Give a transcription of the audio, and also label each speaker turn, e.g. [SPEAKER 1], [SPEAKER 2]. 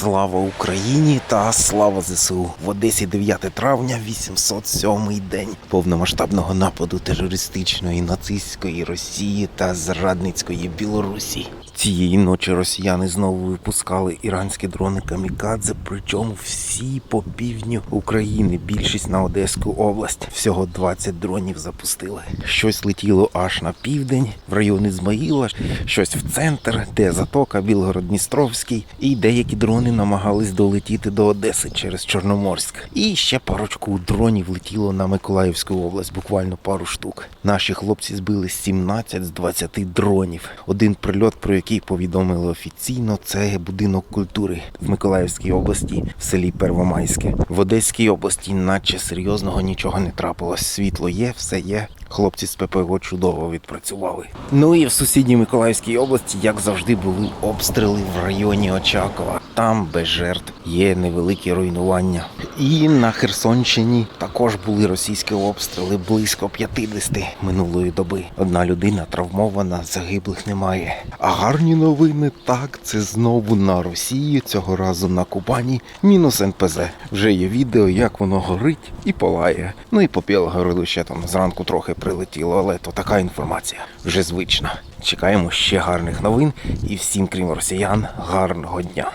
[SPEAKER 1] Слава Україні та слава ЗСУ в Одесі 9 травня, 807 день повномасштабного нападу терористичної нацистської Росії та зрадницької Білорусі. Цієї ночі росіяни знову випускали іранські дрони камікадзе, причому всі по півдню України, більшість на Одеську область. Всього 20 дронів запустили. Щось летіло аж на південь, в район Ізмаїла, щось в центр, де затока Білгород-Дністровський, і деякі дрони намагались долетіти до Одеси через Чорноморськ. І ще парочку дронів летіло на Миколаївську область, буквально пару штук. Наші хлопці збили 17 з 20 дронів. Один прильот, про який повідомили офіційно, це будинок культури в Миколаївській області, в селі Первомайське. В Одеській області, наче серйозного нічого не трапилось. Світло є, все є. Хлопці з ППО чудово відпрацювали. Ну і в сусідній Миколаївській області, як завжди, були обстріли в районі Очакова. Там без жертв є невеликі руйнування. І на Херсонщині також були російські обстріли близько 50 минулої доби. Одна людина травмована, загиблих немає. А гарні новини так, це знову на Росії, цього разу на Кубані, мінус НПЗ. Вже є відео, як воно горить і палає. Ну і по Білгороду ще там зранку трохи прилетіло, але то така інформація вже звична. Чекаємо ще гарних новин і всім, крім росіян, гарного дня.